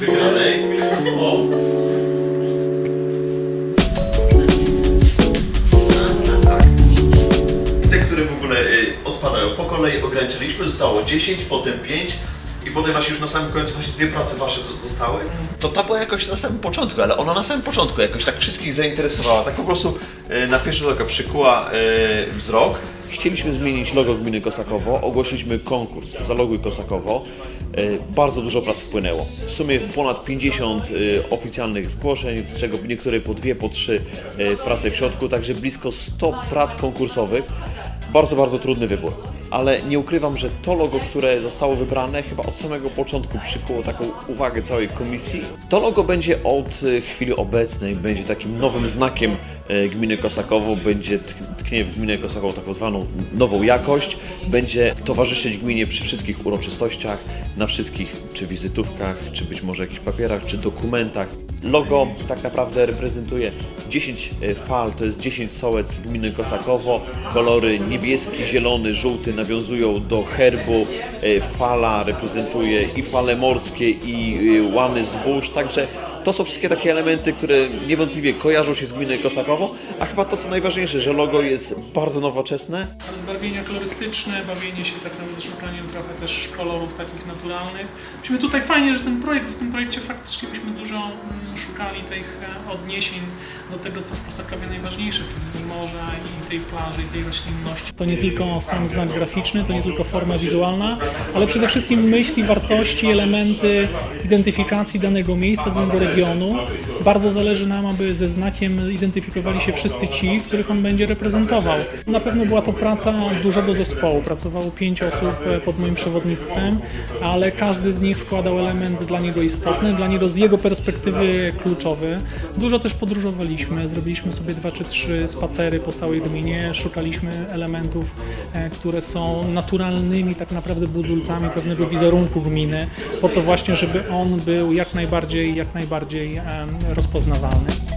Wygranej. Te, które w ogóle y, odpadają po kolei ograniczyliśmy, zostało 10, potem 5 i potem właśnie już na samym końcu właśnie dwie prace wasze zo- zostały. To ta była jakoś na samym początku, ale ona na samym początku jakoś tak wszystkich zainteresowała, tak po prostu y, na pierwszy rzut oka przykuła y, wzrok. Chcieliśmy zmienić logo gminy Kosakowo, ogłosiliśmy konkurs Zaloguj Kosakowo. E, Bardzo dużo prac wpłynęło. W sumie ponad 50 e, oficjalnych zgłoszeń, z czego niektóre po dwie, po trzy e, prace w środku, także blisko 100 prac konkursowych. Bardzo, bardzo trudny wybór. Ale nie ukrywam, że to logo, które zostało wybrane, chyba od samego początku przykuło taką uwagę całej komisji. To logo będzie od e, chwili obecnej, będzie takim nowym znakiem e, gminy Kosakowo, będzie tk- tknie w gminę Kosakowo taką zwaną nową jakość, będzie towarzyszyć gminie przy wszystkich uroczystościach, na wszystkich czy wizytówkach, czy być może jakichś papierach, czy dokumentach. Logo tak naprawdę reprezentuje 10 e, fal, to jest 10 sołec gminy Kosakowo. Kolory niebieski, zielony, żółty nawiązują do herbu. E, Fala reprezentuje i fale morskie, i e, łany zbóż, także to są wszystkie takie elementy, które niewątpliwie kojarzą się z gminy Kosakowo, a chyba to co najważniejsze, że logo jest bardzo nowoczesne, Rozbarwienia kolorystyczne, bawienie się tak naprawdę szukaniem trochę też kolorów takich naturalnych. Myśmy tutaj fajnie, że ten projekt, w tym projekcie faktycznie byśmy dużo mm, szukali tych e, odniesień do tego, co w Kosakowie najważniejsze, czyli morza, i tej plaży, i tej roślinności. To nie tylko sam znak graficzny, to nie tylko forma wizualna, ale przede wszystkim myśli, wartości, elementy identyfikacji danego miejsca, danego regionu. Bardzo zależy nam, aby ze znakiem identyfikowali się wszyscy ci, których on będzie reprezentował. Na pewno była to praca dużego zespołu. Pracowało pięć osób e, pod moim przewodnictwem, ale każdy z nich wkładał element dla niego istotny, dla niego z jego perspektywy kluczowy. Dużo też podróżowaliśmy, zrobiliśmy sobie dwa czy trzy spacery po całej gminie, szukaliśmy elementów, e, które są naturalnymi tak naprawdę budulcami pewnego wizerunku gminy, po to właśnie, żeby on był jak najbardziej, jak najbardziej rozpoznawalny.